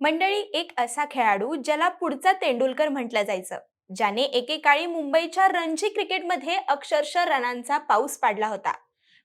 मंडळी एक असा खेळाडू ज्याला पुढचा तेंडुलकर म्हटलं जायचं ज्याने एकेकाळी मुंबईच्या रणजी क्रिकेटमध्ये अक्षरशः रनांचा पाऊस पाडला होता.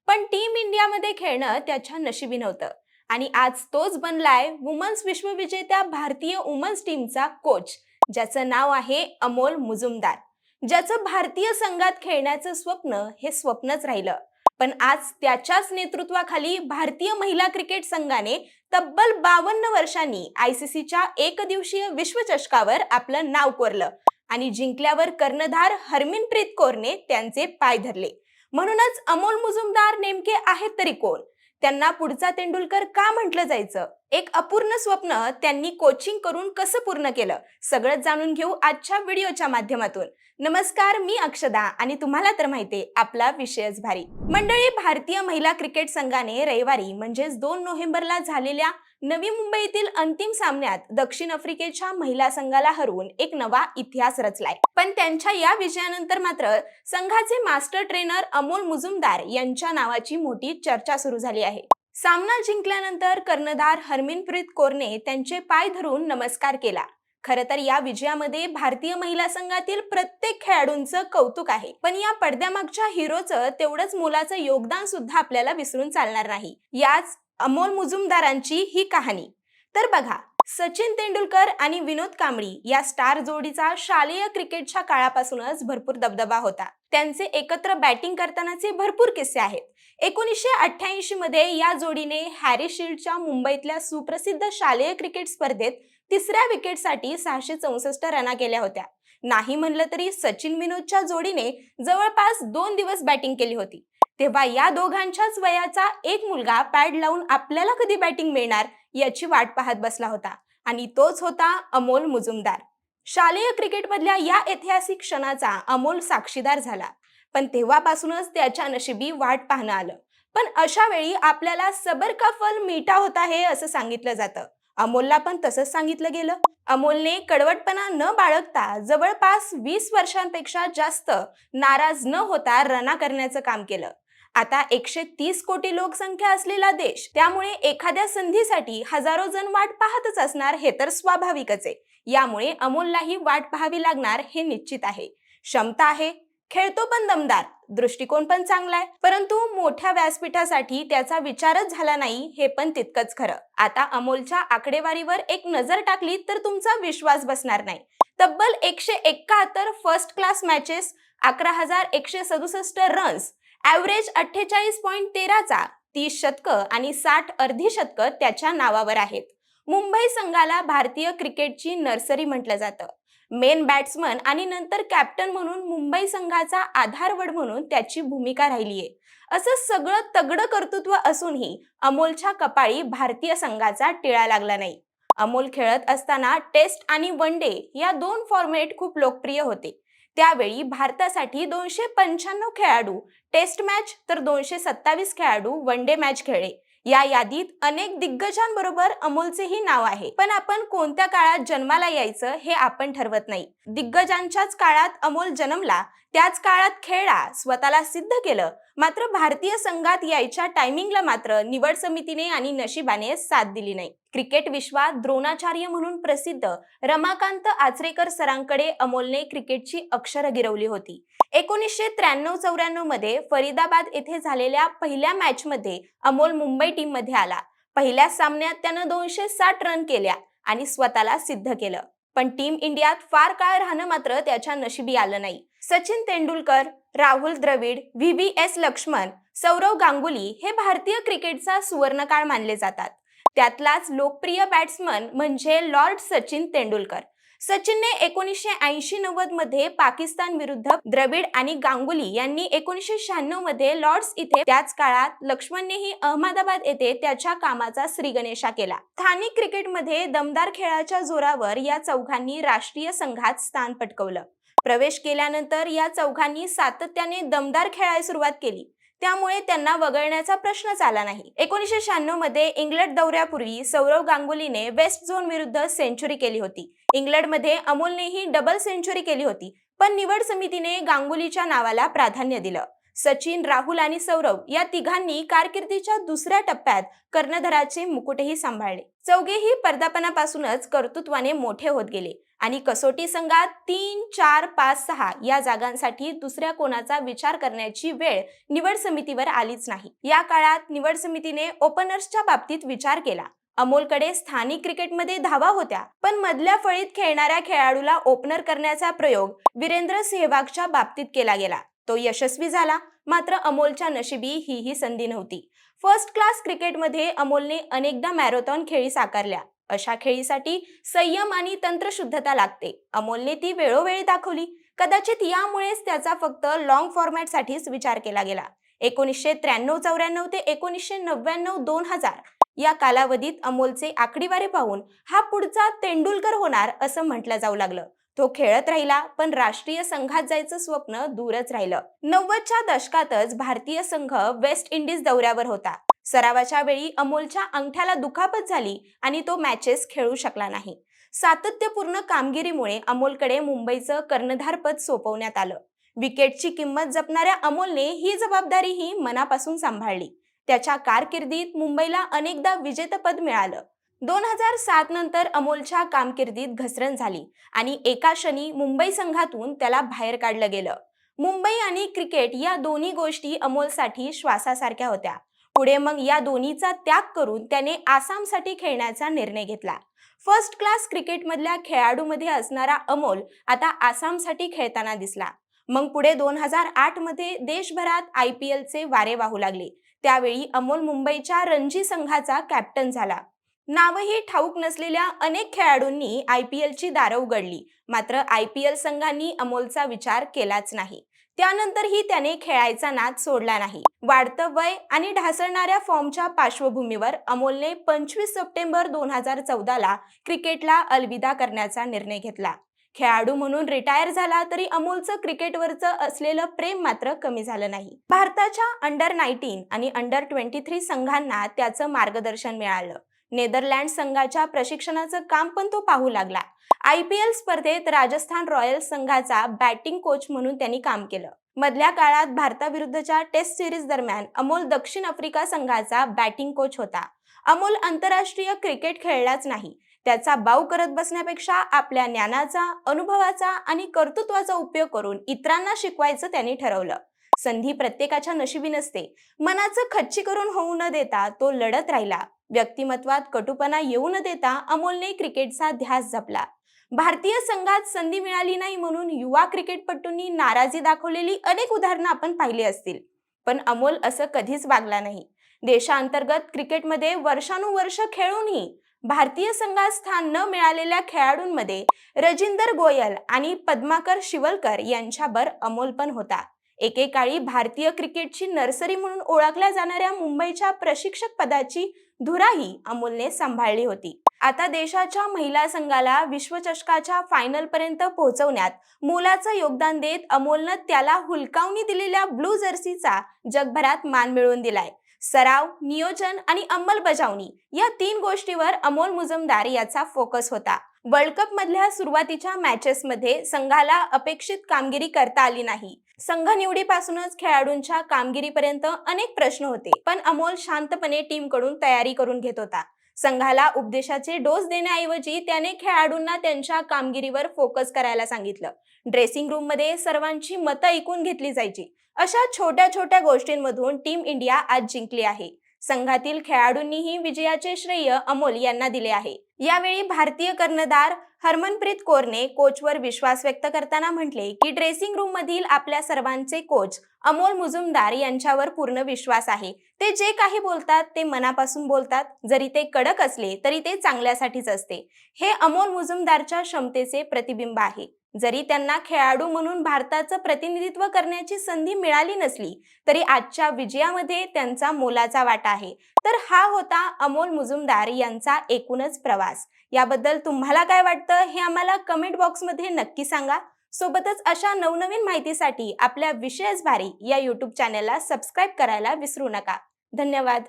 पण टीम इंडियामध्ये खेळणं त्याच्या नशिबी नव्हतं आणि आज तोच बनलाय वुमन्स विश्वविजेत्या भारतीय वुमन्स टीमचा कोच ज्याचं नाव आहे अमोल मुजुमदार. ज्याचं भारतीय संघात खेळण्याचं स्वप्न हे स्वप्नच राहिलं. पण आज त्याच्याच नेतृत्वाखाली भारतीय महिला क्रिकेट संघाने तब्बल बावन्न वर्षांनी आय सी सीच्या एकदिवसीय विश्वचषकावर आपलं नाव कोरलं आणि जिंकल्यावर कर्णधार हरमिनप्रीत कौरने त्यांचे पाय धरले. म्हणूनच अमोल मुजुमदार नेमके आहेत तरी कोण? त्यांना पुढचा तेंडुलकर का म्हटलं जायचं? एक अपूर्ण स्वप्न त्यांनी कोचिंग करून कसं पूर्ण केलं? सगळं जाणून घेऊ आजच्या व्हिडिओच्या माध्यमातून. नमस्कार मी अक्षदा आणि तुम्हाला तर माहिती आपला विषयच भारी. मंडळी भारतीय महिला क्रिकेट संघाने रविवारी म्हणजेच दोन नोव्हेंबरला झालेल्या नवी मुंबईतील अंतिम सामन्यात दक्षिण आफ्रिकेच्या महिला संघाला हरवून एक नवा इतिहास रचलाय. पण त्यांच्या या विजयानंतर मात्र संघाचे मास्टर ट्रेनर अमोल मुजुमदार यांच्या नावाची मोठी चर्चा सुरू झाली आहे. सामना जिंकल्यानंतर कर्णधार हरमिनप्रीत कौरने त्यांचे पाय धरून नमस्कार केला. खरं तर या विजयामध्ये भारतीय महिला संघातील प्रत्येक खेळाडूंचं कौतुक आहे. पण या पडद्यामागच्या हिरोचं तेवढंच मोलाचं योगदान सुद्धा आपल्याला विसरून चालणार नाही. याच अमोल मुजुमदारांची ही कहाणी. तर बघा सचिन तेंडुलकर आणि विनोद कांबळी या स्टार जोडीचा शालेय क्रिकेटच्या काळापासूनच भरपूर दबदबा होता. त्यांचे एकत्र बॅटिंग करतानाचे भरपूर किस्से आहेत. एकोणीसशे अठ्ठ्याऐंशी मध्ये या जोडीने हॅरी शिल्डच्या मुंबईतल्या सुप्रसिद्ध शालेय क्रिकेट स्पर्धेत तिसऱ्या विकेटसाठी सहाशे चौसष्ट रना केल्या होत्या. नाही म्हणलं तरी सचिन विनोदच्या जोडीने जवळपास दोन दिवस बॅटिंग केली होती. तेव्हा या दोघांच्याच वयाचा एक मुलगा पॅड लावून आपल्याला कधी बॅटिंग मिळणार याची वाट पाहत बसला होता आणि तोच होता अमोल मुजुमदार. शालेय क्रिकेटमधल्या या ऐतिहासिक क्षणाचा अमोल साक्षीदार झाला. पण तेव्हापासूनच त्याच्या नशिबी वाट पाहणं आलं. पण अशा वेळी आपल्याला सबर का फल मीठा होता हे असं सांगितलं जातं. अमोलला पण तसंच सांगितलं गेलं. अमोलने कडवटपणा न बाळगता जवळपास वीस वर्षांपेक्षा जास्त नाराज न होता रना करण्याचं काम केलं. आता एकशे तीस कोटी लोकसंख्या असलेला देश त्यामुळे एखाद्या संधीसाठी हजारो जण वाट पाहतच असणार हे तर स्वाभाविकच आहे. यामुळे अमोललाही वाट पाहावी लागणार हे निश्चित आहे. क्षमता आहे खेळतो पण दमदार दृष्टिकोन पण चांगला आहे. परंतु मोठ्या व्यासपीठासाठी त्याचा विचारच झाला नाही हे पण तितकंच खरं. आता अमोलच्या आकडेवारीवर एक नजर टाकली तर तुमचा विश्वास बसणार नाही. तब्बल एकशे एकाहत्तर फर्स्ट क्लास मॅचेस अकरा हजार एकशे सदुसष्ट रन्स ॲव्हरेज अठ्ठेचाळीस पॉईंट तेराचा तीस शतकं आणि साठ अर्धी शतकं त्याच्या नावावर आहेत. मुंबई संघाला भारतीय क्रिकेटची नर्सरी म्हटलं जातं. मेन बॅट्समन आणि नंतर कॅप्टन म्हणून मुंबई संघाचा आधारवड म्हणून त्याची भूमिका राहिली आहे. असं सगळं तगडं कर्तृत्व असूनही अमोलच्या कपाळी भारतीय संघाचा टिळा लागला नाही. अमोल खेळत असताना टेस्ट आणि वन डे या दोन फॉर्मेट खूप लोकप्रिय होते. त्यावेळी भारतासाठी दोनशे पंच्याण्णव खेळाडू टेस्ट मॅच तर दोनशे सत्तावीस खेळाडू वन डे मॅच खेळले. या यादीत अनेक दिग्गजांबरोबर अमोलचेही नाव आहे. पण आपण कोणत्या काळात जन्माला यायचं हे आपण ठरवत नाही. दिग्गजांच्याच काळात अमोल जन्मला त्याच काळात खेळला स्वतःला सिद्ध केलं. मात्र भारतीय संघात यायच्या टायमिंगला मात्र निवड समितीने आणि नशिबाने साथ दिली नाही. क्रिकेट विश्वात द्रोणाचार्य म्हणून प्रसिद्ध रमाकांत आचरेकर सरांकडे अमोलने क्रिकेटची अक्षर गिरवली होती. एकोणीसशे त्र्याण्णव चौऱ्याण्णवमध्ये फरीदाबाद येथे झालेल्या पहिल्या मॅच मध्ये अमोल मुंबई टीममध्ये आला. पहिल्या सामन्यात त्यानं दोनशे साठ रन केल्या आणि स्वतःला सिद्ध केलं. पण टीम इंडियात फार काळ राहणं मात्र त्याच्या नशिबी आलं नाही. Sachin Tendulkar Rahul Dravid V B S Laxman Sourav Ganguly हे भारतीय क्रिकेटचा सुवर्णकाळ मानले जातात. त्यातलाच लोकप्रिय बॅट्समन म्हणजे लॉर्ड सचिन तेंडुलकर. सचिनने एकोणीसशे ऐंशी नव्वदमध्ये पाकिस्तान विरुद्ध द्रविड आणि गांगुली यांनी एकोणीसशे शहाण्णवमध्ये लॉर्ड्स इथे त्याच काळात लक्ष्मणनेही अहमदाबाद येथे त्याच्या कामाचा श्रीगणेशा केला. स्थानिक क्रिकेटमध्ये दमदार खेळाच्या जोरावर या चौघांनी राष्ट्रीय संघात स्थान पटकवलं. प्रवेश केल्यानंतर या चौघांनी सातत्याने दमदार खेळायला सुरुवात केली. त्यामुळे त्यांना वगळण्याचा प्रश्नच आला नाही. एकोणीसशे शहाण्णवमध्ये इंग्लंड दौऱ्यापूर्वी सौरव गांगुलीने वेस्ट झोन विरुद्ध सेंचुरी केली होती. इंग्लंडमध्ये अमोलनेही डबल सेंचुरी केली होती पण निवड समितीने गांगुलीच्या नावाला प्राधान्य दिलं. सचिन राहुल आणि सौरव या तिघांनी कारकिर्दीच्या दुसऱ्या टप्प्यात कर्णधराचे मुकुटही सांभाळले. चौघेही पर्दापणापासूनच कर्तृत्वाने मोठे होत गेले. आणि कसोटी संघात तीन चार पाच सहा या जागांसाठी दुसऱ्या कोणाचा विचार करण्याची वेळ निवड समितीवर आलीच नाही. या काळात निवड समितीने ओपनर्सच्या बाबतीत विचार केला. अमोलकडे स्थानिक क्रिकेटमध्ये धावा होत्या पण मधल्या फळीत खेळणाऱ्या खेळाडूला ओपनर करण्याचा प्रयोग वीरेंद्र सेहवागच्या बाबतीत केला गेला. तो यशस्वी झाला मात्र अमोलच्या नशिबी ही ही संधी नव्हती. फर्स्ट क्लास क्रिकेटमध्ये अमोलने अनेकदा मॅरेथॉन खेळी साकारल्या अशा खेळीसाठी संयम आणि तंत्रशुद्धता लागते. अमोलने ती वेळोवेळी दाखवली. कदाचित यामुळेच त्याचा फक्त लॉंग फॉर्मॅटसाठीच विचार केला गेला. एकोणीसशे त्र्याण्णव चौऱ्याण्णव ते एकोणीसशे नव्याण्णव दोन हजार या कालावधीत अमोलचे आकडेवारी पाहून हा पुढचा तेंडुलकर होणार असं म्हटलं जाऊ लागलं. तो खेळत राहिला पण राष्ट्रीय संघात जायचं स्वप्न दूरच राहिलं. नव्वदच्या दशकातच भारतीय संघ वेस्ट इंडिज दौऱ्यावर होता. सरावाच्या वेळी अमोलच्या अंगठ्याला दुखापत झाली आणि तो मॅचेस खेळू शकला नाही. सातत्यपूर्ण कामगिरीमुळे अमोलकडे मुंबईचं कर्णधारपद सोपवण्यात आलं. विकेटची किंमत जपणाऱ्या अमोलने ही जबाबदारीही मनापासून सांभाळली. त्याच्या कारकिर्दीत मुंबईला अनेकदा विजेतपद मिळालं. दोन हजार सात नंतर अमोलच्या कामकिर्दीत घसरण झाली आणि एका क्षणी मुंबई संघातून त्याला बाहेर काढलं गेलं. मुंबई आणि क्रिकेट या दोन्ही गोष्टी अमोलसाठी श्वासासारख्या होत्या. पुढे मग या दोन्हीचा त्याग करून त्याने आसामसाठी खेळण्याचा निर्णय घेतला. फर्स्ट क्लास क्रिकेटमधल्या खेळाडूमध्ये असणारा अमोल आता आसामसाठी खेळताना दिसला. मग पुढे दोन हजार आठमध्ये देशभरात आय पी एलचे वारे वाहू लागले. त्यावेळी अमोल मुंबईच्या रणजी संघाचा कॅप्टन झाला. नावही ठाऊक नसलेल्या अनेक खेळाडूंनी आय पी एलची दारं उघडली. मात्र आय पी एल संघांनी अमोलचा विचार केलाच नाही. त्यानंतरही त्याने खेळायचा नाद सोडला नाही. वाढतं वय आणि ढासळणाऱ्या फॉर्मच्या पार्श्वभूमीवर अमोलने पंचवीस सप्टेंबर दोन हजार चौदाला क्रिकेटला अलविदा करण्याचा निर्णय घेतला. खेळाडू म्हणून रिटायर झाला तरी अमोलचं क्रिकेटवरचं असलेलं प्रेम मात्र कमी झालं नाही. भारताच्या अंडर नाईन्टीन आणि अंडर ट्वेंटी थ्री संघांना त्याचं मार्गदर्शन मिळालं. नेदरलँड संघाच्या प्रशिक्षणाचं काम पण तो पाहू लागला. आय पी एल स्पर्धेत राजस्थान रॉयल्स संघाचा बॅटिंग कोच म्हणून त्यांनी काम केलं. मधल्या काळात भारताविरुद्धच्या टेस्ट सिरीज दरम्यान अमोल दक्षिण आफ्रिका संघाचा बॅटिंग कोच होता. अमोल आंतरराष्ट्रीय क्रिकेट खेळलाच नाही. त्याचा बाऊ करत बसण्यापेक्षा आपल्या ज्ञानाचा अनुभवाचा आणि कर्तृत्वाचा उपयोग करून इतरांना शिकवायचं त्यांनी ठरवलं. संधी प्रत्येकाच्या नशिबी नसते. मनाचं खच्ची करून होऊ न देता तो लढत राहिला. व्यक्तिमत्वात कटुपणा येऊ न देता अमोलने क्रिकेटचा ध्यास जपला. भारतीय संघात संधी मिळाली नाही म्हणून युवा क्रिकेटपटूंनी नाराजी दाखवलेली अनेक उदाहरणं आपण पाहिली असतील. पण अमोल असं कधीच वागला नाही. देशांतर्गत क्रिकेटमध्ये वर्षानुवर्ष खेळूनही भारतीय संघात स्थान न मिळालेल्या खेळाडूंमध्ये रजिंदर गोयल आणि पद्माकर शिवलकर यांच्यावर अमोल पण होता. एकेकाळी भारतीय क्रिकेटची नर्सरी म्हणून ओळखल्या जाणाऱ्या मुंबईच्या प्रशिक्षक पदाची धुराही अमोलने सांभाळली होती. आता देशाच्या महिला संघाला विश्वचषकाच्या फायनल पर्यंत पोहोचवण्यात मोलाचं योगदान देत अमोलनं त्याला हुलकावणी दिलेल्या ब्लू जर्सीचा जगभरात मान मिळवून दिलाय. सराव नियोजन आणि अंमलबजावणी या तीन गोष्टीवर अमोल मुजमदार याचा फोकस होता. वर्ल्ड कप मधल्या सुरुवातीच्या मॅचेसमध्ये संघाला अपेक्षित कामगिरी करता आली नाही. संघ निवडीपासूनच खेळाडूंच्या कामगिरीपर्यंत अनेक प्रश्न होते. पण अमोल शांतपणे टीमकडून तयारी करून घेत होता. संघाला उपदेशाचे डोस देण्याऐवजी त्याने खेळाडूंना त्यांच्या कामगिरीवर फोकस करायला सांगितलं. ड्रेसिंग रूममध्ये सर्वांची मतं ऐकून घेतली जायची. अशा छोट्या छोट्या गोष्टींमधून टीम इंडिया आज जिंकली आहे. संघातील खेळाडूंनीही विजयाचे श्रेय अमोल यांना दिले आहे. यावेळी भारतीय कर्णधार हरमनप्रीत कौरने कोचवर विश्वास व्यक्त करताना म्हटले की ड्रेसिंग रूम मधील आपल्या सर्वांचे कोच अमोल मुजुमदार यांच्यावर पूर्ण विश्वास आहे. ते जे काही बोलतात ते मनापासून बोलतात. जरी ते कडक असले तरी ते चांगल्यासाठीच असते. हे अमोल मुजुमदारच्या क्षमतेचे प्रतिबिंब आहे. जरी त्यांना खेळाडू म्हणून भारताचं प्रतिनिधित्व करण्याची संधी मिळाली नसली तरी आजच्या विजयामध्ये त्यांचा मोलाचा वाटा आहे. तर हा होता अमोल मुजुमदार यांचा एकूणच प्रवास. याबद्दल तुम्हाला काय वाटतं हे आम्हाला कमेंट बॉक्समध्ये नक्की सांगा. सोबतच अशा नवनवीन माहितीसाठी आपल्या विशेष भारी या यूट्यूब चॅनेलला सबस्क्राईब करायला विसरू नका. धन्यवाद.